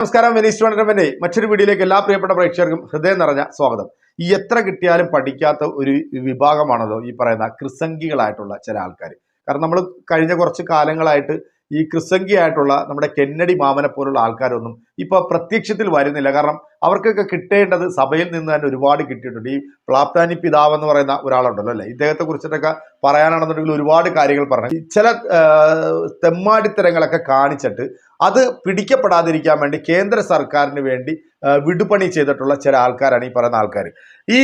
നമസ്കാരം Venice tournament മറ്റൊരു വീഡിയോയിലേക്ക് എല്ലാ പ്രിയപ്പെട്ട പ്രേക്ഷകർക്കും ഹൃദയം നിറഞ്ഞ സ്വാഗതം. ഈ എത്ര കിട്ടിയാലും പഠിക്കാത്ത ഒരു വിഭാഗമാണല്ലോ ഈ പറയുന്ന ക്രിസംഗികളായിട്ടുള്ള ചില ആൾക്കാർ കാരണം നമ്മൾ കഴിഞ്ഞ കുറച്ച് കാലങ്ങളായിട്ട് ഈ ക്രിസംഗിയായിട്ടുള്ള നമ്മുടെ കെന്നഡി മാമനെ പോലുള്ള ആൾക്കാരൊന്നും ഇപ്പൊ പ്രത്യക്ഷത്തിൽ വരുന്നില്ല. കാരണം അവർക്കൊക്കെ കിട്ടേണ്ടത് സഭയിൽ നിന്ന് തന്നെ ഒരുപാട് കിട്ടിയിട്ടുണ്ട്. ഈ പ്ലാപ്താനി പിതാവ് എന്ന് പറയുന്ന ഒരാളുണ്ടല്ലോ അല്ലേ? ഇദ്ദേഹത്തെ കുറിച്ചിട്ടൊക്കെ പറയാനാണെന്നുണ്ടെങ്കിൽ ഒരുപാട് കാര്യങ്ങൾ പറഞ്ഞു. ചില തെമ്മാടിത്തരങ്ങളൊക്കെ കാണിച്ചിട്ട് അത് പിടിക്കപ്പെടാതിരിക്കാൻ വേണ്ടി കേന്ദ്ര സർക്കാരിന് വേണ്ടി വിടുപണി ചെയ്തിട്ടുള്ള ചില ആൾക്കാരാണ് ഈ പറയുന്ന ആൾക്കാർ. ഈ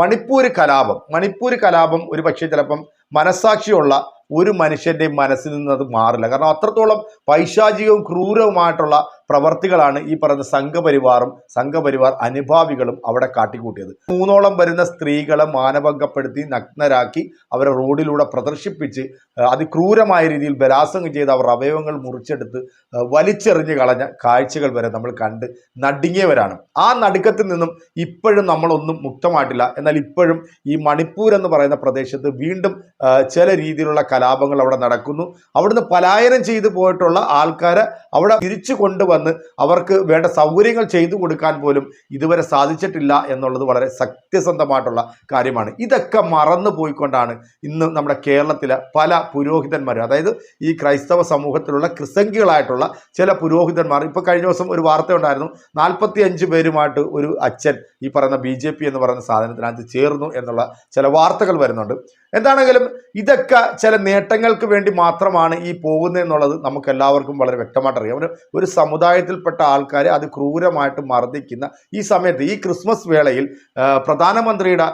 മണിപ്പൂർ കലാപം മണിപ്പൂർ കലാപം ഒരു പക്ഷേ ചിലപ്പം മനസാക്ഷിയുള്ള ഒരു മനുഷ്യന്റെ മനസ്സിൽ നിന്ന് അത് മാറില്ല. കാരണം അത്രത്തോളം പൈശാചികവും ക്രൂരവുമായിട്ടുള്ള പ്രവർത്തികളാണ് ഈ പറയുന്ന സംഘപരിവാറും സംഘപരിവാർ അനുഭാവികളും അവിടെ കാട്ടിക്കൂട്ടിയത്. മൂന്നോളം വരുന്ന സ്ത്രീകളെ മാനഭംഗപ്പെടുത്തി നഗ്നരാക്കി അവരെ റോഡിലൂടെ പ്രദർശിപ്പിച്ച് അതിക്രൂരമായ രീതിയിൽ ബലാസംഗം ചെയ്ത് അവർ അവയവങ്ങൾ മുറിച്ചെടുത്ത് വലിച്ചെറിഞ്ഞ് കളഞ്ഞ കാഴ്ചകൾ വരെ നമ്മൾ കണ്ട് നടുങ്ങിയവരാണ്. ആ നടുക്കത്തിൽ നിന്നും ഇപ്പോഴും നമ്മളൊന്നും മുക്തമായിട്ടില്ല. എന്നാൽ ഇപ്പോഴും ഈ മണിപ്പൂർ എന്ന് പറയുന്ന പ്രദേശത്ത് വീണ്ടും ചില രീതിയിലുള്ള കലാപങ്ങൾ അവിടെ നടക്കുന്നു. അവിടുന്ന് പലായനം ചെയ്തു പോയിട്ടുള്ള ആൾക്കാരെ അവിടെ തിരിച്ചു കൊണ്ടുവന്ന് അവർക്ക് വേണ്ട സൗകര്യങ്ങൾ ചെയ്തു കൊടുക്കാൻ പോലും ഇതുവരെ സാധിച്ചിട്ടില്ല എന്നുള്ളത് വളരെ സത്യസന്ധമായിട്ടുള്ള കാര്യമാണ്. ഇതൊക്കെ മറന്നു പോയിക്കൊണ്ടാണ് ഇന്ന് നമ്മുടെ കേരളത്തിലെ പല പുരോഹിതന്മാരും അതായത് ഈ ക്രൈസ്തവ സമൂഹത്തിലുള്ള ക്രിസംഗികളായിട്ടുള്ള ചില പുരോഹിതന്മാർ ഇപ്പോൾ കഴിഞ്ഞ ദിവസം ഒരു വാർത്ത ഉണ്ടായിരുന്നു നാൽപ്പത്തി അഞ്ച് പേരുമായിട്ട് ഒരു അച്ഛൻ ഈ പറയുന്ന ബി എന്ന് പറയുന്ന സാധനത്തിനകത്ത് ചേർന്നു എന്നുള്ള ചില വാർത്തകൾ വരുന്നുണ്ട്. എന്താണെങ്കിലും ഇതൊക്കെ ചില നേട്ടങ്ങൾക്ക് വേണ്ടി മാത്രമാണ് ഈ പോകുന്നത് എന്നുള്ളത് നമുക്ക് എല്ലാവർക്കും വളരെ വ്യക്തമായിട്ട് അറിയാം. ഒരു ഒരു സമുദായത്തിൽപ്പെട്ട ആൾക്കാരെ അത് ക്രൂരമായിട്ട് മർദ്ദിക്കുന്ന ഈ സമയത്ത് ഈ ക്രിസ്മസ് വേളയിൽ പ്രധാനമന്ത്രിയുടെ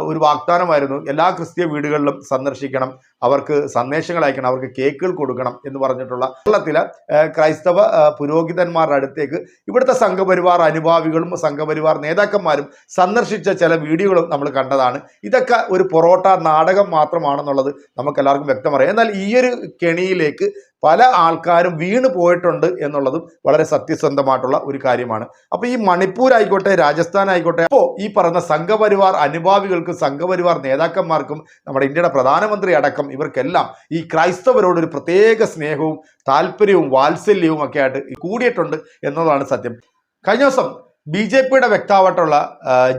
ഒരു വാഗ്ദാനമായിരുന്നു എല്ലാ ക്രിസ്തീയ വീടുകളിലും സന്ദർശിക്കണം അവർക്ക് സന്ദേശങ്ങൾ അയക്കണം അവർക്ക് കേക്കുകൾ കൊടുക്കണം എന്ന് പറഞ്ഞിട്ടുള്ള കേരളത്തിലെ ക്രൈസ്തവ പുരോഹിതന്മാരുടെ അടുത്തേക്ക് ഇവിടുത്തെ സംഘപരിവാർ അനുഭാവികളും സംഘപരിവാർ നേതാക്കന്മാരും സന്ദർശിച്ച ചില വീഡിയോകളും നമ്മൾ കണ്ടതാണ്. ഇതൊക്കെ ഒരു പൊറോട്ട നാടകം മാത്രമാണെന്നുള്ളത് നമുക്കെല്ലാവർക്കും വ്യക്തമറിയാം. എന്നാൽ ഈയൊരു കെണിയിലേക്ക് പല ആൾക്കാരും വീണ് പോയിട്ടുണ്ട് എന്നുള്ളതും വളരെ സത്യസന്ധമായിട്ടുള്ള ഒരു കാര്യമാണ്. അപ്പോൾ ഈ മണിപ്പൂർ ആയിക്കോട്ടെ രാജസ്ഥാൻ ആയിക്കോട്ടെ അപ്പോൾ ഈ പറഞ്ഞ സംഘപരിവാർ അനുഭാവികൾക്കും സംഘപരിവാർ നേതാക്കന്മാർക്കും നമ്മുടെ ഇന്ത്യയുടെ പ്രധാനമന്ത്രി അടക്കം ഇവർക്കെല്ലാം ഈ ക്രൈസ്തവരോട് ഒരു പ്രത്യേക സ്നേഹവും താല്പര്യവും വാത്സല്യവും ഒക്കെ ആയിട്ട് കൂടിയിട്ടുണ്ട് എന്നതാണ് സത്യം. കഴിഞ്ഞ ദിവസം ബി ജെ പിയുടെ വ്യക്താവായിട്ടുള്ള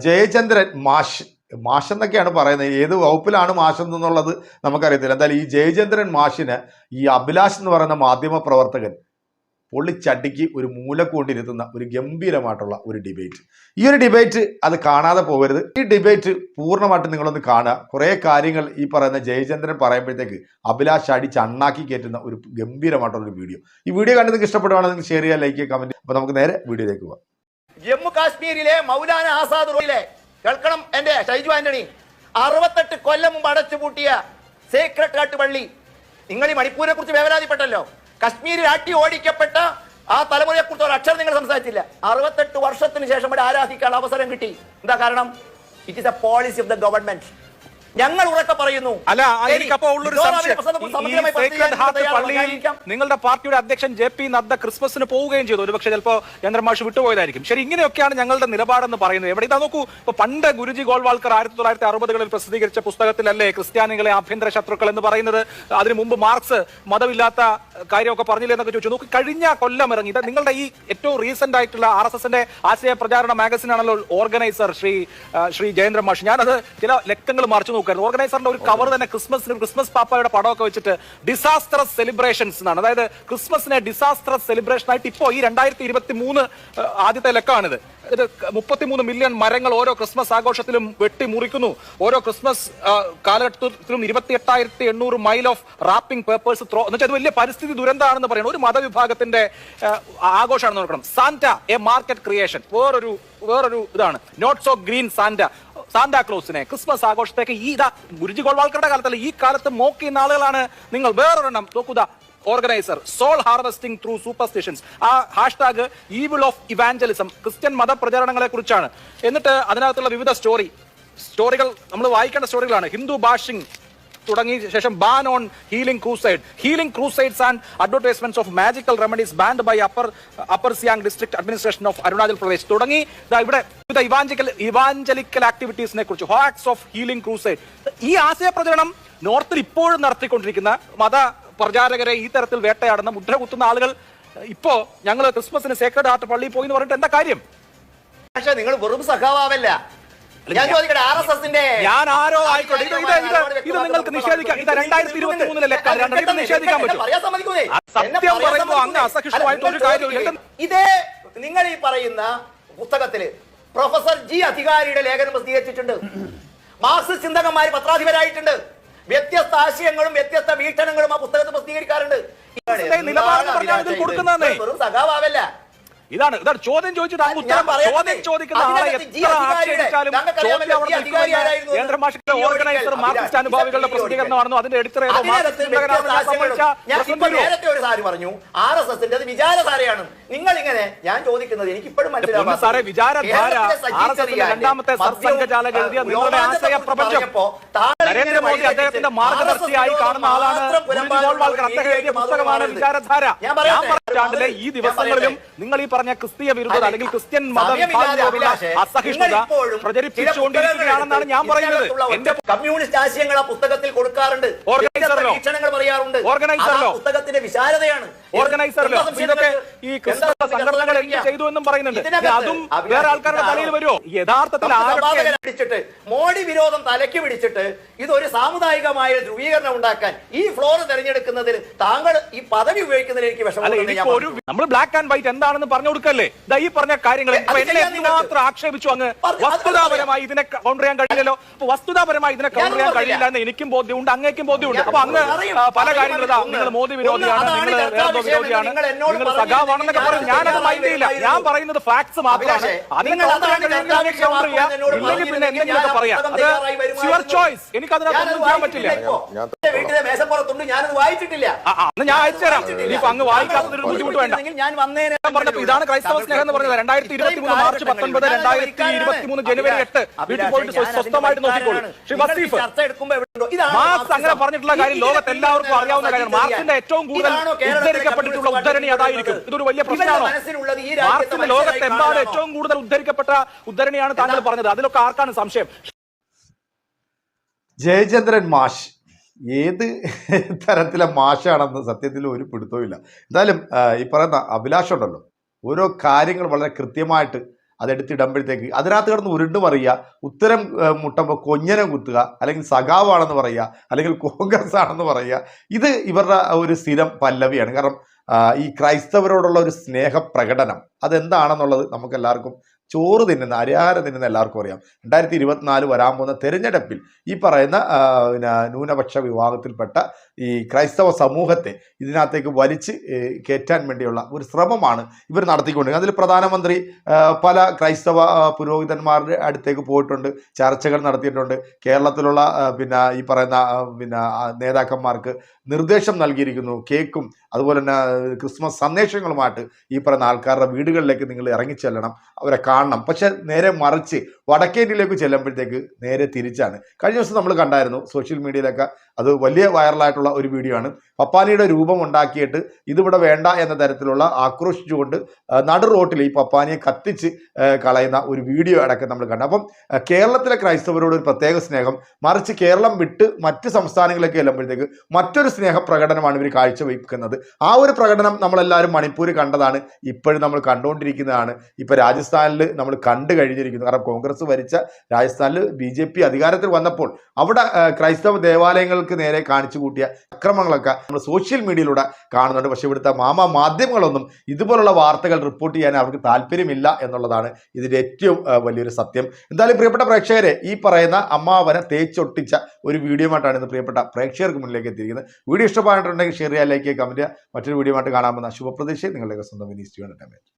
ജയചന്ദ്രൻ മാഷ് മാഷ് എന്നൊക്കെയാണ് പറയുന്നത്. ഏത് വകുപ്പിലാണ് മാഷം എന്നുള്ളത് നമുക്കറിയത്തില്ല. എന്തായാലും ഈ ജയചന്ദ്രൻ മാഷിന് ഈ അഭിലാഷ് എന്ന് പറയുന്ന മാധ്യമ പ്രവർത്തകൻ പൊള്ളിച്ചടിക്ക് ഒരു മൂലക്കൊണ്ടിരുത്തുന്ന ഒരു ഗംഭീരമായിട്ടുള്ള ഒരു ഡിബേറ്റ്. ഈ ഒരു ഡിബേറ്റ് അത് കാണാതെ പോകരുത്. ഈ ഡിബേറ്റ് പൂർണമായിട്ട് നിങ്ങളൊന്ന് കാണുക. കുറേ കാര്യങ്ങൾ ഈ പറയുന്ന ജയചന്ദ്രൻ പറയുമ്പോഴത്തേക്ക് അഭിലാഷ് അടിച്ച് അണ്ണാക്കി കയറ്റുന്ന ഒരു ഗംഭീരമായിട്ടുള്ള ഒരു വീഡിയോ. ഈ വീഡിയോ കണ്ട് നിങ്ങൾക്ക് ഇഷ്ടപ്പെടുവാണെങ്കിൽ നിങ്ങൾ ഷെയർ ചെയ്യുക ലൈക്ക് ചെയ്യുക കമന്റ് അപ്പോൾ നമുക്ക് നേരെ വീഡിയോയിലേക്ക് പോകാം ജമ്മു കാശ്മീരിലെ മൗലാന ആസാദ് റോഡിലെ കേൾക്കണം എന്റെ ഷൈജു ആന്റണി. അറുപത്തെട്ട് കൊല്ലം മുമ്പ് അടച്ചുപൂട്ടിയ സേക്രട്ട് കാട്ട് പള്ളി നിങ്ങൾ ഈ മണിപ്പൂരിനെ കുറിച്ച് വേവലാതിപ്പെട്ടല്ലോ. കശ്മീരിൽ ആട്ടി ഓടിക്കപ്പെട്ട ആ തലമുറയെ കുറിച്ച് ഒരു അക്ഷരം നിങ്ങൾ സംസാരിച്ചില്ല. അറുപത്തെട്ട് വർഷത്തിന് ശേഷം ഇവിടെ ആരാധിക്കാൻ അവസരം കിട്ടി. എന്താ കാരണം? It is a policy of the government ഞങ്ങൾ ഉറക്കെ പറയുന്നു. അല്ല നിങ്ങളുടെ പാർട്ടിയുടെ അധ്യക്ഷൻ ജെ പി നദ്ദ ക്രിസ്മസിന് പോവുകയും ചെയ്തു. ഒരുപക്ഷെ ചിലപ്പോ ചന്ദ്രമാഷ് വിട്ടുപോയതായിരിക്കും. ശരി ഇങ്ങനെയൊക്കെയാണ് ഞങ്ങളുടെ നിലപാടെന്ന് പറയുന്നത്. എവിടെ ഇതാ നോക്കൂ ഇപ്പൊ പണ്ട് ഗുരുജി ഗോൾവാൾക്കർ ആയിരത്തി തൊള്ളായിരത്തി അറുപതുകളിൽ പ്രസിദ്ധീകരിച്ച പുസ്തകത്തിലല്ലേ ക്രിസ്ത്യാനികളെ ആഭ്യന്തര ശത്രുക്കൾ എന്ന് പറയുന്നത്? അതിനു മുമ്പ് മാർക്സ് മതമില്ലാത്ത കാര്യമൊക്കെ പറഞ്ഞില്ലേ എന്നൊക്കെ ചോദിച്ചു. നോക്കി കഴിഞ്ഞ കൊല്ലം ഇറങ്ങി. നിങ്ങളുടെ ഈ ഏറ്റവും റീസെന്റ് ആയിട്ടുള്ള ആർ എസ് എസിന്റെ ആശയ പ്രചാരണ മാഗസിൻ ആണല്ലോ ഓർഗനൈസർ ശ്രീ ശ്രീ ജയേന്ദ്ര മാഷ്. ഞാനത് ചില ലക്കങ്ങൾ മറിച്ചു നോക്കായിരുന്നു. ഓർഗനൈസറിന്റെ ഒരു കവർ തന്നെ ക്രിസ്മസിന് ക്രിസ്മസ് പാപ്പയുടെ പടമൊക്കെ വെച്ചിട്ട് ഡിസാസ്റ്റർ സെലിബ്രേഷൻസ് എന്നാണ്. അതായത് ക്രിസ്മസിനെ ഡിസാസ്റ്റർ സെലിബ്രേഷൻ ആയിട്ട് ഇപ്പോ ഈ രണ്ടായിരത്തി ഇരുപത്തി മൂന്ന് ആദ്യത്തെ ലക്കമാണിത് ഇത് മുപ്പത്തിമൂന്ന് മില്യൺ മരങ്ങൾ ഓരോ ക്രിസ്മസ് ആഘോഷത്തിലും വെട്ടി മുറിക്കുന്നു ഓരോ ക്രിസ്മസ് കാലഘട്ടത്തിലും ഇരുപത്തി എട്ടായിരത്തി എണ്ണൂറ് mile of wrapping papers throw എന്ന് വെച്ചാൽ വലിയ പരിസ്ഥിതി ദുരന്തമാണെന്ന് പറയുന്നത് ഒരു മതവിഭാഗത്തിന്റെ ആഘോഷമാണെന്ന് നോക്കണം സാന്റ എ മാർക്കറ്റ് ക്രിയേഷൻ വേറൊരു വേറൊരു ഇതാണ്. നോട്ട് സോ ഗ്രീൻ സാന്റ സാന്റാക്ലോസിനെ ക്രിസ്മസ് ആഘോഷത്തേക്ക് ഈ ഇതാ ഗുരുജി ഗോൾവാൾക്കറുടെ കാലത്തല്ല ഈ കാലത്ത് മോക്ക് ചെയ്യുന്ന ആളുകളാണ് നിങ്ങൾ വേറൊരെണ്ണം നോക്കുക. Organiser soul harvesting through superstitions ആ hashtag evil of evangelism Christian മതപ്രചരണങ്ങളെ കുറിച്ചാണ്. എന്നിട്ട് അതിനകത്തുള്ള വിവിധ സ്റ്റോറി സ്റ്റോറികൾ നമ്മൾ വായിക്കേണ്ട സ്റ്റോറികളാണ് ഹിന്ദു ബാഷിംഗ് തുടങ്ങിയ ശേഷം ban on healing crusade healing crusades and advertisements of magical remedies banned by upper upper Siang district administration of Arunachal Pradesh തുടങ്ങി ഇവിടെ വിവിധ ഇവാഞ്ചലിക്കൽ ഇവാഞ്ചലിക്കൽ ആക്ടിവിറ്റീസിനെ കുറിച്ച് ഹോക്സ് ഓഫ് ഹീലിംഗ് ക്രൂസൈഡ് ഈ ആശയപ്രചരണം നോർത്തിൽ ഇപ്പോഴും നടത്തിക്കൊണ്ടിരിക്കുന്ന മത പ്രചാരകരെ ഈ തരത്തിൽ വേട്ടയാടുന്ന മുദ്ര കുത്തുന്ന ആളുകൾ ഇപ്പോ ഞങ്ങൾ ക്രിസ്മസിന് സേക്രഡ് ആർട്ട് പള്ളിയിൽ പോയി എന്ന് പറഞ്ഞിട്ട് എന്താ കാര്യം? പക്ഷെ നിങ്ങൾ വെറും സഖാവല്ല ഞാൻ ചോദിക്കട്ടെ ആർ എസ് എസിന്റെ ഞാൻ ആരോ ആയിക്കോട്ടെ ഇത് ഇത് ഇത് ഇത് നിങ്ങൾക്ക് നിഷേധിക്കാം ഇത് രണ്ടായിരത്തി ഇരുപത്തി മൂന്നിലെ ലെക്ക ഇത് നിഷേധിക്കാൻ പറ്റും പറയാൻ സമ്മതിക്കൂലേ? ആ സത്യം എന്നെ പറയാൻ പറയുമ്പോ അങ്ങ് സമ്മതിക്കൂലേ? അസഹിഷ്ണുവായിട്ട് ഒരു കാര്യമില്ല. ഇതേ നിങ്ങൾ ഈ പറയുന്ന പുസ്തകത്തിൽ പ്രൊഫസർ ജി അധികാരിയുടെ ലേഖനം പ്രസിദ്ധീകരിച്ചിട്ടുണ്ട് മാർക്സിസ്റ്റ് ചിന്തകന്മാർ പത്രാധിപരായിട്ടുണ്ട് വ്യത്യസ്ത ആശയങ്ങളും വ്യത്യസ്ത വീക്ഷണങ്ങളും ആ പുസ്തകത്തിൽ പ്രസിദ്ധീകരിക്കാറുണ്ട് ഇതിൽ കൊടുക്കുന്നതാണേ. വെറും സഖാവല്ല ഇതാണ് ഇതാണ് ചോദ്യം ചോദിച്ചിട്ട് ഞാൻ ഉത്തരം ചോദ്യം ചോദിക്കുന്ന ആളെ എത്ര ആക്ഷേപിച്ചാലും ചോദ്യം അവിടെ ജി അധികാരി ആരായിരുന്നു? കേന്ദ്ര മാഷിന്റെ ജി ഓർഗനൈസർ മാർക്സിസ്റ്റ് അനുഭാവികളുടെ പ്രസിദ്ധീകരണമാണെന്നോ അതിന്റെ എഡിറ്റർ ഏതോ. നേരത്തെ ഒരു സാരി പറഞ്ഞു. ആർ എസ് എസിന്റെ വിചാരധാരയാണ്. നിങ്ങൾ ഇങ്ങനെ ഞാൻ ചോദിക്കുന്നത് എനിക്ക് ഇപ്പോഴും പൊന്നു സാറേ, വിചാരധാര, RSS രണ്ടാമത്തെ സർസംഘചാലക എഴുതിയ നിങ്ങളുടെ ആശയ പ്രപഞ്ചം. നരേന്ദ്രമോദി അദ്ദേഹത്തിന്റെ മാർഗദർശിയായി കാണുന്ന ആളാണ് അദ്ദേഹം എഴുതിയ പുസ്തകമാണ് വിചാരധാര. ഞാൻ ഞാൻ ഈ ദിവസങ്ങളിലും നിങ്ങൾ ഈ പറഞ്ഞ ക്രിസ്തീയ വിരുദ്ധത അല്ലെങ്കിൽ ക്രിസ്ത്യൻ മതവിഭാഗത്തോടുള്ള അസഹിഷ്ണുത പ്രചരിപ്പിച്ചുകൊണ്ടിരിക്കുകയാണെന്നാണ് ഞാൻ പറയുന്നത്. എന്റെ കമ്മ്യൂണിസ്റ്റ് ആശയങ്ങൾ ആ പുസ്തകത്തിൽ കൊടുക്കാറുണ്ട്. ഓർഗനൈസറിലോ? പറയാറുണ്ട്. ഓർഗനൈസറിലോ? പുസ്തകത്തിന്റെ വിശാലതയാണ്. ഓർഗനൈസറിലോ ഇതൊക്കെ ഈ ക്രിസ്തവ സംഘടനകൾ എന്ത് ചെയ്തു എന്നും പറയുന്നുണ്ട്. അതും വേറെ ആൾക്കാരുടെ? തലയിൽ വരുമോ? യഥാർത്ഥത്തിൽ പിടിച്ചിട്ട് മോഡി വിരോധം തലയ്ക്ക് പിടിച്ചിട്ട് ഇതൊരു സാമുദായികമായ ധ്രുവീകരണം ഉണ്ടാക്കാൻ ഈ ഫ്ലോർ തെരഞ്ഞെടുക്കുന്നതിൽ താങ്കൾ ഈ പദവി ഉപയോഗിക്കുന്നതിൽ എനിക്ക് ഒരു പറഞ്ഞു. നമ്മൾ ബ്ലാക്ക് ആൻഡ് വൈറ്റ് എന്താണെന്ന് പറഞ്ഞു കൊടുക്കല്ലേ? ദാ ഈ പറഞ്ഞ കാര്യങ്ങൾ അത് എന്നെ മാത്രം ആക്ഷേപിച്ചു അങ്ങ്? വസ്തുതാപരമായി ഇതിനെ കൗണ്ടർ ചെയ്യാൻ കഴിയില്ലല്ലോ. അപ്പൊ വസ്തുതാപരമായി ഇതിനെ കൗണ്ടർ ചെയ്യാൻ കഴിയില്ല എന്ന് എനിക്കും ബോധ്യമുണ്ട് അങ്ങേക്കും ബോധ്യമുണ്ട്. അപ്പൊ അങ്ങ് പല കാര്യങ്ങളും നിങ്ങൾ മോദി വിരോധിയാണ് നിങ്ങൾ വിഷയം വിരോധിയാണ് നിങ്ങൾ സഖാവാണെന്നൊക്കെ ഞാൻ പറഞ്ഞു ഞാനത് അത് മൈൻഡ് ചെയ്യില്ല. ഞാൻ പറയുന്നത് ഫാക്ട്സ് മാത്രമാണ്. അതിനെ കൗണ്ടർ ചെയ്യാൻ ഇല്ലെങ്കിൽ പിന്നെ എന്തെങ്കിലുമൊക്കെ ഞാൻ പറയാം. അത് യുവർ ചോയ്സ് എനിക്ക് അതിനകത്തൊന്നും ചെയ്യാൻ പറ്റില്ല. ഞാൻ എന്റെ വീട്ടിലെ മേശപ്പുറത്തുണ്ട്. ഞാനത് വായിച്ചിട്ടില്ല. ഞാൻ അയച്ചുതരാം. ഇനിയിപ്പോ അങ്ങ് വായിക്കാത്തതിന് ബുദ്ധിമുട്ട് വേണ്ട. ഞാൻ വന്നേനെ ഞാൻ പറഞ്ഞപ്പോ ഇതാണ് ക്രൈസ്തവ സ്നേഹം എന്ന് പറഞ്ഞത്. രണ്ടായിരത്തി ഇരുപത്തി മൂന്ന് മാർച്ച് പത്തൊൻപത് രണ്ടായിരത്തി ഇരുപത്തി മൂന്ന് ജനുവരി എട്ട് വീട്ടിൽ പോയിട്ട് സ്വ- സ്വസ്ഥമായിട്ട് നോക്കിക്കോളൂ. ശ്രീ വസീഫ് മാർക്സ് അങ്ങനെ പറഞ്ഞിട്ടുള്ള കാര്യം ലോകത്ത് എല്ലാവർക്കും അറിയാവുന്ന കാര്യമാണ് മാർക്സിന്റെ ഏറ്റവും കൂടുതൽ ഉദ്ധരിക്കപ്പെട്ടിട്ടുള്ള ഉദ്ധരണി അതായിരിക്കും. ഇതൊരു വലിയ പ്രശ്നമാണ്. മാർക്സിന്റെ ലോകത്ത് എന്താണ് ഏറ്റവും കൂടുതൽ ഉദ്ധരിക്കപ്പെട്ട ഉദ്ധരണിയാണ് താങ്കൾ പറഞ്ഞത്. അതിലൊക്കെ ആർക്കാണ് സംശയം? ജയചന്ദ്രൻ മാഷ്. ഏത് തരത്തിലെ മാഷാണെന്ന് സത്യത്തിൽ ഒരു പിടുത്തവും ഇല്ല എന്തായാലും ഈ പറയുന്ന അഭിലാഷമുണ്ടല്ലോ ഓരോ കാര്യങ്ങൾ വളരെ കൃത്യമായിട്ട് അതെടുത്തിടുമ്പോഴത്തേക്ക് അതിനകത്ത് കിടന്ന് ഉരുണ്ടു പറയുക ഉത്തരം മുട്ടുമ്പോൾ കൊഞ്ഞനെ കുത്തുക അല്ലെങ്കിൽ സഖാവാണെന്ന് പറയുക അല്ലെങ്കിൽ കോൺഗ്രസ് ആണെന്ന് പറയുക ഇത് ഇവരുടെ ഒരു സ്ഥിരം പല്ലവിയാണ്. കാരണം ഈ ക്രൈസ്തവരോടുള്ള ഒരു സ്നേഹപ്രകടനം അതെന്താണെന്നുള്ളത് നമുക്ക് എല്ലാവർക്കും ചോറ് തിന്നുന്ന അരിയാഹാരം തിന്നുന്ന എല്ലാവർക്കും അറിയാം. രണ്ടായിരത്തി ഇരുപത്തിനാല് വരാൻ പോകുന്ന തെരഞ്ഞെടുപ്പിൽ ഈ പറയുന്ന പിന്നെ ന്യൂനപക്ഷ വിഭാഗത്തിൽപ്പെട്ട ഈ ക്രൈസ്തവ സമൂഹത്തെ ഇതിനകത്തേക്ക് വലിച്ച് കയറ്റാൻ വേണ്ടിയുള്ള ഒരു ശ്രമമാണ് ഇവർ നടത്തിക്കൊണ്ടിരിക്കുന്നത്. അതിൽ പ്രധാനമന്ത്രി പല ക്രൈസ്തവ പുരോഹിതന്മാരുടെ അടുത്തേക്ക് പോയിട്ടുണ്ട് ചർച്ചകൾ നടത്തിയിട്ടുണ്ട്. കേരളത്തിലുള്ള പിന്നെ ഈ പറയുന്ന പിന്നെ നേതാക്കന്മാർക്ക് നിർദ്ദേശം നൽകിയിരിക്കുന്നു കേക്കും അതുപോലെ തന്നെ ക്രിസ്മസ് സന്ദേശങ്ങളുമായിട്ട് ഈ പറയുന്ന ആൾക്കാരുടെ വീടുകളിലേക്ക് നിങ്ങൾ ഇറങ്ങിച്ചെല്ലണം അവരെ കാണണം. പക്ഷെ നേരെ മറിച്ച് വടക്കേ ഇന്ത്യയിലേക്ക് ചെല്ലുമ്പോഴത്തേക്ക് നേരെ തിരിച്ചാണ്. കഴിഞ്ഞ ദിവസം നമ്മൾ കണ്ടായിരുന്നു സോഷ്യൽ മീഡിയയിലൊക്കെ അത് വലിയ വൈറലായിട്ടുള്ള ഒരു വീഡിയോ ആണ്. പപ്പാനിയുടെ രൂപം ഉണ്ടാക്കിയിട്ട് ഇതിവിടെ വേണ്ട എന്ന തരത്തിലുള്ള ആക്രോശിച്ചുകൊണ്ട് നടു റോട്ടിൽ ഈ പപ്പാനിയെ കത്തിച്ച് കളയുന്ന ഒരു വീഡിയോ അടക്കം നമ്മൾ കണ്ടു. അപ്പം കേരളത്തിലെ ക്രൈസ്തവരോട് ഒരു പ്രത്യേക സ്നേഹം മറിച്ച് കേരളം വിട്ട് മറ്റ് സംസ്ഥാനങ്ങളിലേക്ക് ചെല്ലുമ്പോഴത്തേക്ക് മറ്റൊരു സ്നേഹ പ്രകടനമാണ് ഇവർ കാഴ്ചവെക്കുന്നത് ആ ഒരു പ്രകടനം നമ്മളെല്ലാവരും മണിപ്പൂർ കണ്ടതാണ്. ഇപ്പോഴും നമ്മൾ കണ്ടുകൊണ്ടിരിക്കുന്നതാണ്. ഇപ്പോൾ രാജസ്ഥാനിൽ നമ്മൾ കണ്ടു കഴിഞ്ഞിരിക്കുന്നു. കാരണം കോൺഗ്രസ് ഭരിച്ച രാജസ്ഥാനിൽ ബി ജെ പി അധികാരത്തിൽ വന്നപ്പോൾ അവിടെ ക്രൈസ്തവ ദേവാലയങ്ങൾക്ക് നേരെ കാണിച്ചു കൂട്ടിയ അക്രമങ്ങളൊക്കെ നമ്മൾ സോഷ്യൽ മീഡിയയിലൂടെ കാണുന്നുണ്ട്. പക്ഷേ ഇവിടുത്തെ മാമ മാധ്യമങ്ങളൊന്നും ഇതുപോലുള്ള വാർത്തകൾ റിപ്പോർട്ട് ചെയ്യാൻ അവർക്ക് താല്പര്യമില്ല എന്നുള്ളതാണ് ഇതിന്റെ ഏറ്റവും വലിയൊരു സത്യം. എന്തായാലും പ്രിയപ്പെട്ട പ്രേക്ഷകരെ ഈ പറയുന്ന അമ്മാവനെ തേച്ചൊട്ടിച്ച ഒരു വീഡിയോ ആയിട്ടാണ് ഇന്ന് പ്രിയപ്പെട്ട പ്രേക്ഷകർക്ക് മുന്നിലേക്ക് എത്തിയിരിക്കുന്നത്. വീഡിയോ ഇഷ്ടപ്പെട്ടിട്ടുണ്ടെങ്കിൽ ഷെയർ ചെയ്യാൻ ലൈക്ക് ചെയ്യുക കമന്റ് ചെയ്യുക. മറ്റൊരു വീഡിയോ ആയിട്ട് കാണാമെന്ന ശുഭപ്രതീക്ഷ നിങ്ങളുടെ സ്വന്തം വിനീസ് ചെയ്യുവാൻ